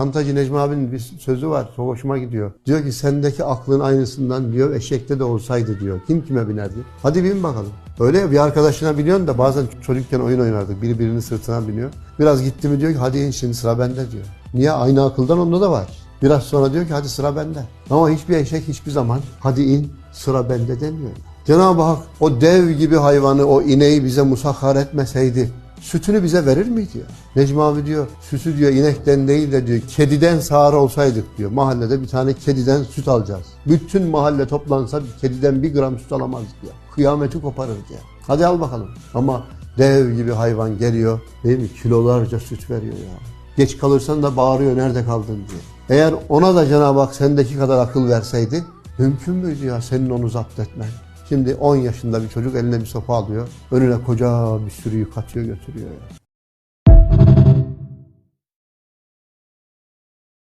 Çantacı Necmi abinin bir sözü var. Çok hoşuma gidiyor. Diyor ki sendeki aklın aynısından diyor eşekte de olsaydı diyor. Kim kime binerdi? Hadi bin bakalım. Öyle ya bir arkadaşına biniyorsun da bazen çocukken oyun oynardık. Biri birinin sırtına biniyor. Biraz gitti mi diyor ki hadi in şimdi sıra bende diyor. Niye? Aynı akıldan onda da var. Biraz sonra diyor ki hadi sıra bende. Ama hiçbir eşek hiçbir zaman hadi in sıra bende demiyor. Cenab-ı Hak o dev gibi hayvanı, o ineği bize musakhar etmeseydi sütünü bize verir miydi ya? Necmi abi diyor, sütü diyor inekten değil de diyor kediden sağır olsaydık diyor. Mahallede bir tane kediden süt alacağız. Bütün mahalle toplansa kediden bir gram süt alamazdık ya. Kıyameti koparırdı ya. Hadi al bakalım. Ama dev gibi hayvan geliyor değil mi? Kilolarca süt veriyor ya. Geç kalırsan da bağırıyor nerede kaldın diye. Eğer ona da Cenab-ı Hak sendeki kadar akıl verseydi mümkün müydü ya senin onu zapt etmen? Şimdi 10 yaşında bir çocuk eline bir sopa alıyor. Önüne koca bir sürüyü katıyor götürüyor ya.